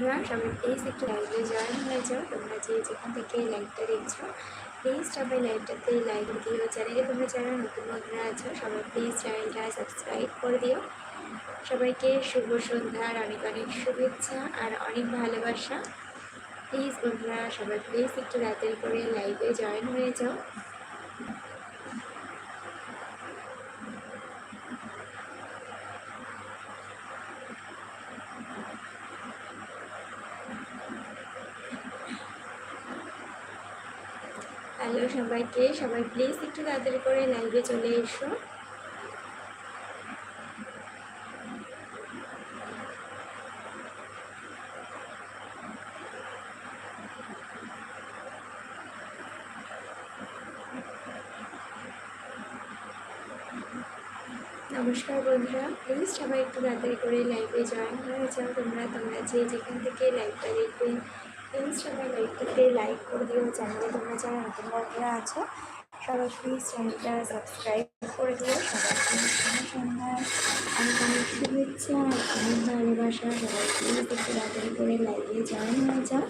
বন্ধুরা সবাই প্লিজ একটু লাইভে জয়েন হয়ে যাও। তোমরা যে যেখান থেকে লাইভটা দেখছ প্লিজ সবাই লাইভটাতে লাইক দিও চ্যানেলে তোমরা যারা নতুন বন্ধুরা আছো, সবাই প্লিজ চ্যানেলটা সাবস্ক্রাইব করে দিও। সবাইকে শুভ সন্ধ্যার অনেক অনেক শুভেচ্ছা আর অনেক ভালোবাসা। প্লিজ বন্ধুরা, সবাই প্লিজ একটু রাতের করে লাইভে জয়েন হয়ে যাও। হ্যালো সবাইকে, সবাই প্লিজ একটু তাড়াতাড়ি করে লাইভে চলে এসো। নমস্কার বন্ধুরা প্লিজ সবাই একটু তাড়াতাড়ি করে লাইভে জয়েন হয়ে যাও। তোমরা তোমরা যে যেখান থেকে লাইভটা দেখবে প্লিজ সবাই লাইভটাতে লাইক করে দিও চ্যানেলে তোমরা যারা নতুন বন্ধুরা আছো সবাই প্লিজ চ্যানেলটা সাবস্ক্রাইব করে দিও। সন্ধ্যা অনেক অনেক শুভেচ্ছা। অনেক ভালোবাসা সবাই প্লিজ একটু তাড়াতাড়ি করে লাইভে জয়েন হয়ে যাও।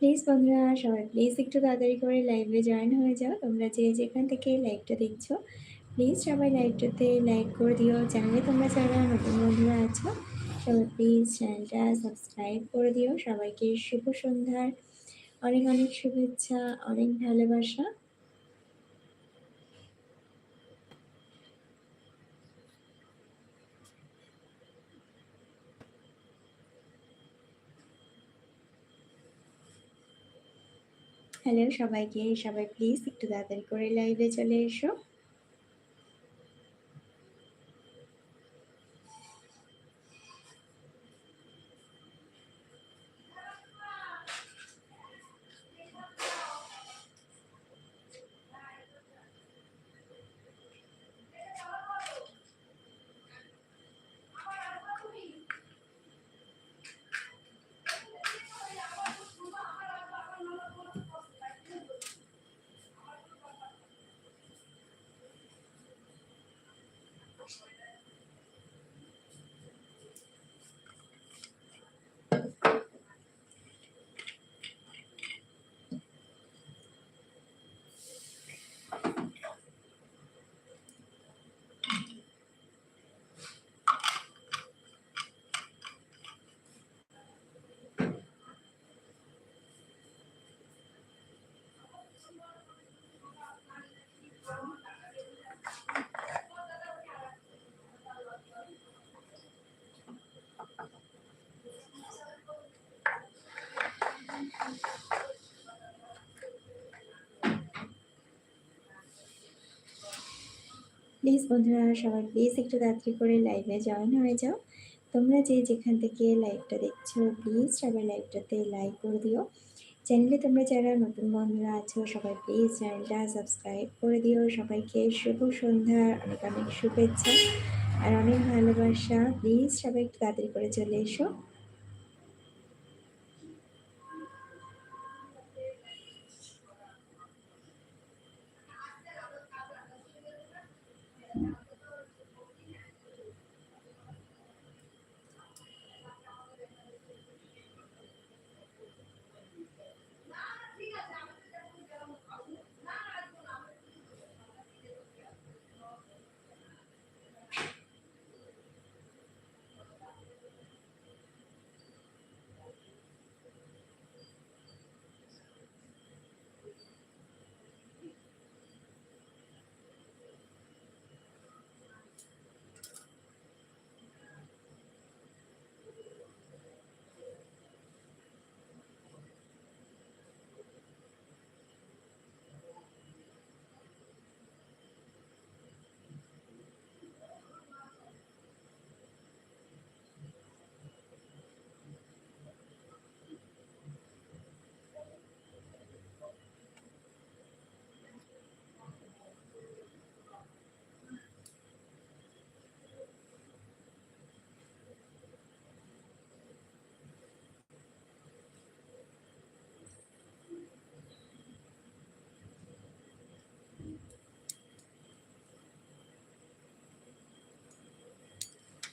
প্লিজ বন্ধুরা, সবাই প্লিজ একটু তাড়াতাড়ি করে লাইভে জয়েন হয়ে যাও। তোমরা যে যেখান থেকে লাইভটা দেখছ প্লিজ সবাই লাইভটাতে লাইক করে দিও। চ্যানেলে তোমরা যারা নতুন বন্ধুরা আছো, সবাই প্লিজ চ্যানেলটা সাবস্ক্রাইব করে দিও। সবাইকে শুভ সন্ধ্যার। অনেক অনেক শুভেচ্ছা, অনেক ভালোবাসা। হ্যালো সবাইকে সবাই প্লিজ একটু তাড়াতাড়ি করে লাইভে চলে এসো। প্লিজ বন্ধুরা সবাই প্লিজ একটু তাড়াতাড়ি করে লাইভে জয়েন হয়ে যাও। তোমরা যে যেখান থেকে লাইভটা দেখছ, প্লিজ সবাই লাইভটাতে লাইক করে দিও। চ্যানেলে তোমরা যারা নতুন বন্ধুরা আছো, সবাই প্লিজ চ্যানেলটা সাবস্ক্রাইব করে দিও। সবাইকে শুভ সন্ধ্যার অনেক অনেক শুভেচ্ছা আর অনেক ভালোবাসা। প্লিজ সবাই একটু তাড়াতাড়ি করে চলে এসো।